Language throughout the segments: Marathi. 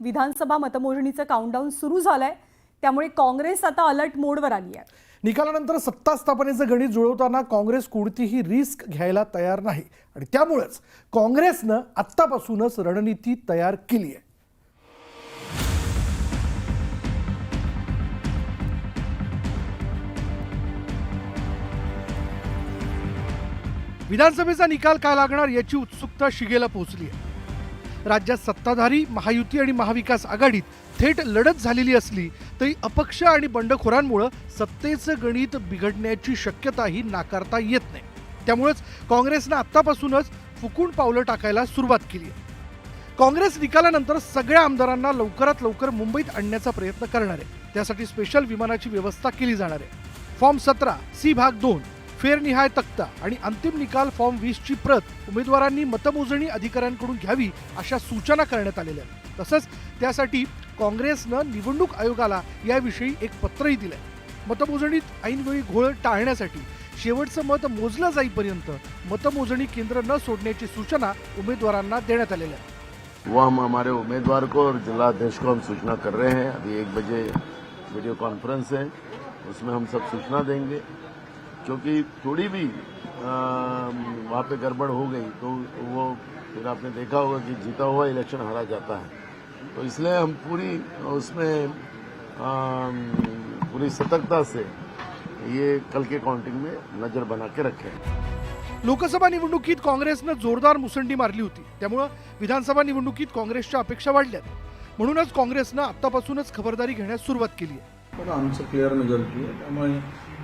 विधानसभा मतमोजणीचं काउंटडाऊन सुरू झालंय. त्यामुळे काँग्रेस आता अलर्ट मोडवर आली आहे. निकालानंतर सत्ता स्थापनेचं गणित जुळवताना काँग्रेस कोणतीही रिस्क घ्यायला तयार नाही. आणि त्यामुळेच काँग्रेसनं आत्तापासूनच रणनीती तयार केली आहे. विधानसभेचा निकाल काय लागणार याची उत्सुकता शिगेला पोहोचली आहे. राज्यात सत्ताधारी महायुती आणि महाविकास आघाडीत थेट लढत झालेली असली तरी अपक्ष आणि बंडखोरांमुळं सत्तेचं गणित बिघडण्याची शक्यताही नाकारता येत नाही. त्यामुळेच काँग्रेसनं आत्तापासूनच फुकून पावलं टाकायला सुरुवात केली आहे. काँग्रेस निकालानंतर सगळ्या आमदारांना लवकरात लवकर मुंबईत आणण्याचा प्रयत्न करणार आहे. त्यासाठी स्पेशल विमानाची व्यवस्था केली जाणार आहे. फॉर्म सतरा सी भाग दोन. फेरनिहाय तक्ता आणि अंतिम निकाल फॉर्म वीसची प्रत उमेदवारांनी मतमोजणी अधिकाऱ्यांकडून घ्यावी अशा सूचना करण्यात आलेल्या आहेत. तसंच त्यासाठी काँग्रेसनं निवडणूक आयोगाला याविषयी एक पत्रही दिलंय. मतमोजणीत ऐनवेळी घोळ टाळण्यासाठी शेवटचं मत मोजलं जाईपर्यंत मतमोजणी केंद्र न सोडण्याची सूचना उमेदवारांना देण्यात आलेल्या वह हम हमारे उम्मीदवार को और जिला अध्यक्ष को हम सूचना कर रहे हैं। अभी एक बजे वीडियो कॉन्फ्रेंस है उसमें हम सब सूचना देंगे। क्योंकि थोड़ी भी वहाँ पे गड़बड़ हो गई तो वो फिर आपने देखा होगा कि जीता हुआ इलेक्शन हारा जाता है। तो इसलिए हम पूरी उसमें अ, पूरी सतर्कता से ये कल के काउंटिंग में नजर बना के रखें लोकसभा निवडणुकीत काँग्रेसनं जोरदार मुसंडी मारली होती. त्यामुळं विधानसभा निवडणुकीत काँग्रेसच्या अपेक्षा वाढल्यात. म्हणूनच काँग्रेसनं आत्तापासूनच खबरदारी घेण्यास सुरुवात केली आहे. पण आमचं क्लिअर मेजॉरिटी आहे. त्यामुळे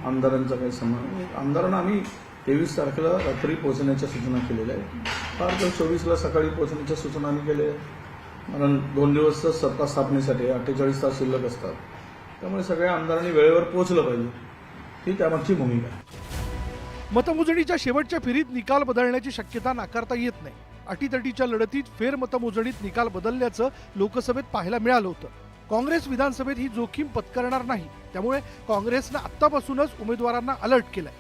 आमदारांचा काही संबंध आमदारांना आम्ही तेवीस तारखेला रात्री पोहोचण्याच्या सूचना केलेल्या आहेत. फार तर चोवीसला सकाळी पोहोचण्याच्या सूचना आम्ही केल्या आहेत. कारण दोन दिवस तर सत्ता स्थापनेसाठी अठ्ठेचाळीस तास शिल्लक असतात. त्यामुळे सगळ्या आमदारांनी वेळेवर पोहोचलं पाहिजे. ही त्यामागची भूमिका आहे. मतमोजणीच्या शेवटच्या फेरीत निकाल बदलण्याची शक्यता नाकारता येत नाही. अटीतटीच्या लढतीत फेर मतमोजणीत निकाल बदलल्याचं लोकसभेत पाहायला मिळालं होतं. काँग्रेस विधानसभेत ही जोखीम पत्करणार नाही. त्यामुळे काँग्रेसनं आत्तापासूनच उमेदवारांना अलर्ट केलंय.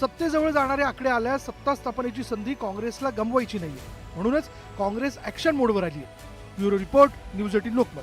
सत्तेजवळ जाणारे आकडे आल्यास सत्ता स्थापनेची संधी काँग्रेसला गमवायची नाहीये. म्हणूनच काँग्रेस ऍक्शन मोडवर आली आहे bureau report news eighteen Lokmat.